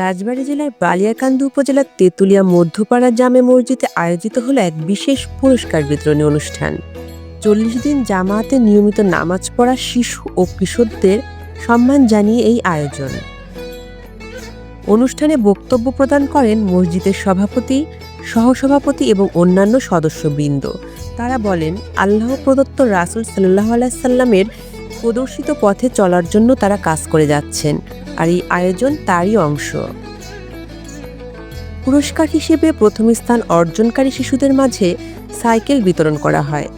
রাজবাড়ী জেলার বালিয়াকান্দি উপজেলার তেঁতুলিয়া মধ্যপাড়া জামে মসজিদে আয়োজিত হলো এক বিশেষ পুরস্কার বিতরণী অনুষ্ঠান। চল্লিশ দিন জামাতে নিয়মিত নামাজ পড়া শিশু ও কিশোরদের সম্মান জানিয়ে এই আয়োজন। অনুষ্ঠানে বক্তব্য প্রদান করেন মসজিদের সভাপতি, সহসভাপতি এবং অন্যান্য সদস্যবৃন্দ। তারা বলেন, আল্লাহ প্রদত্ত রাসুল সাল্লাহ আলাইসাল্লামের প্রদর্শিত পথে চলার জন্য তারা কাজ করে যাচ্ছেন, আর এই আয়োজন তারই অংশ। পুরস্কার হিসেবে প্রথম স্থান অর্জনকারী শিশুদের মাঝে সাইকেল বিতরণ করা হয়।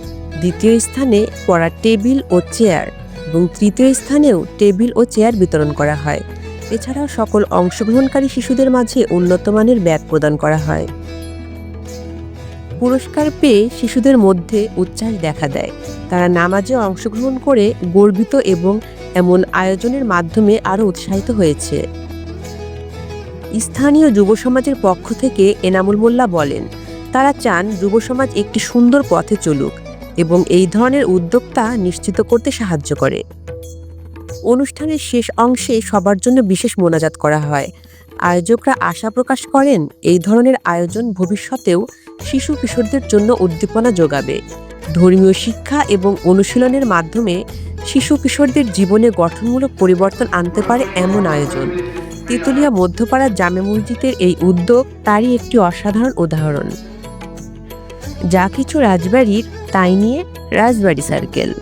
দ্বিতীয় স্থানে পড়ার টেবিল ও চেয়ার এবং তৃতীয় স্থানেও টেবিল ও চেয়ার বিতরণ করা হয়। এছাড়াও সকল অংশগ্রহণকারী শিশুদের মাঝে উন্নত মানের ব্যাগ প্রদান করা হয়। পুরস্কার পেয়ে শিশুদের মধ্যে উচ্ছ্বাস দেখা দেয়। তারা নামাজে অংশগ্রহণ করে গর্বিত এবং এমন আয়োজনের মাধ্যমে আরও উৎসাহিত হয়েছে। স্থানীয় যুব সমাজের পক্ষ থেকে এনামুল মোল্লা বলেন, তারা চান যুব সমাজ একটি সুন্দর পথে চলুক এবং এই ধরনের উদ্যোক্তা নিশ্চিত করতে সাহায্য করে। অনুষ্ঠানের শেষ অংশে সবার জন্য বিশেষ মোনাজাত করা হয়। আয়োজকরা আশা প্রকাশ করেন, এই ধরনের আয়োজন ভবিষ্যতেও শিশু কিশোরদের জন্য উদ্দীপনা যোগাবে। ধর্মীয় শিক্ষা এবং অনুশীলনের মাধ্যমে শিশু কিশোরদের জীবনে গঠনমূলক পরিবর্তন আনতে পারে এমন আয়োজন। তেঁতুলিয়া মধ্যপাড়া জামে মসজিদের এই উদ্যোগ তারই একটি অসাধারণ উদাহরণ। যা কিছু রাজবাড়ির, তাই নিয়ে রাজবাড়ি সার্কেল।